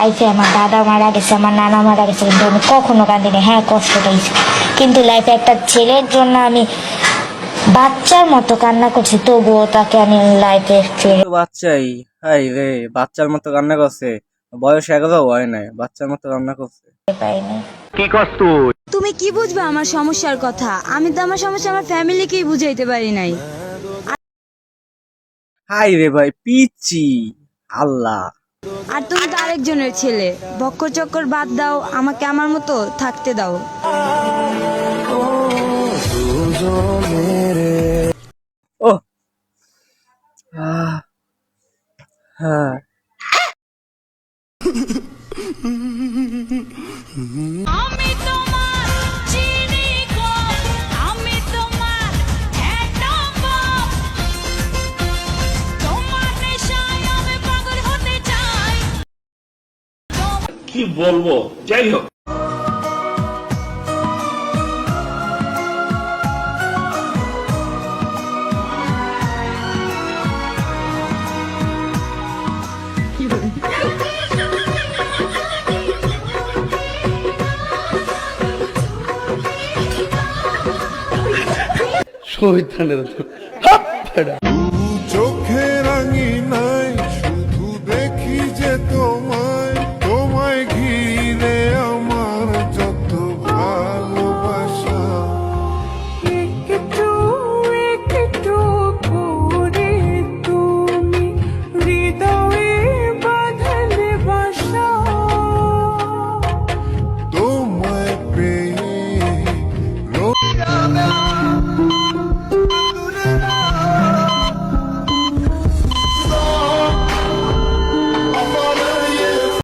লাইফে আমার দাদা মারা গেছে আমার নানা মারা গেছে কিন্তু আমি কখনো কাঁদিনি। হ্যাঁ কষ্ট পেয়েছি। কিন্তু লাইফে একটা ছেলের জন্য আমি বাচ্চার মতো কান্না করছি তবুও তাকে আমি লাইফে ফিরে বাচ্চাই হাই রে বাচ্চার মতো কান্না করছে। বয়স এগারো হয় নাই বাচ্চার মতো কান্না করছে। পাইনি। তুমি কি বুঝবে আমার সমস্যার কথা? আমি তো আমার সমস্যা আমার ফ্যামিলিকেই বুঝাইতে পারি নাই। হাই রে ভাই পিচ্ছি। আল্লাহ। আর তুমি তো আরেকজনের ছেলে। বক্র চক্কর বাদ দাও আমাকে আমার মতো থাকতে দাও। ও। হ্যাঁ। কি বলব? যাই হোক। শহীদ খানের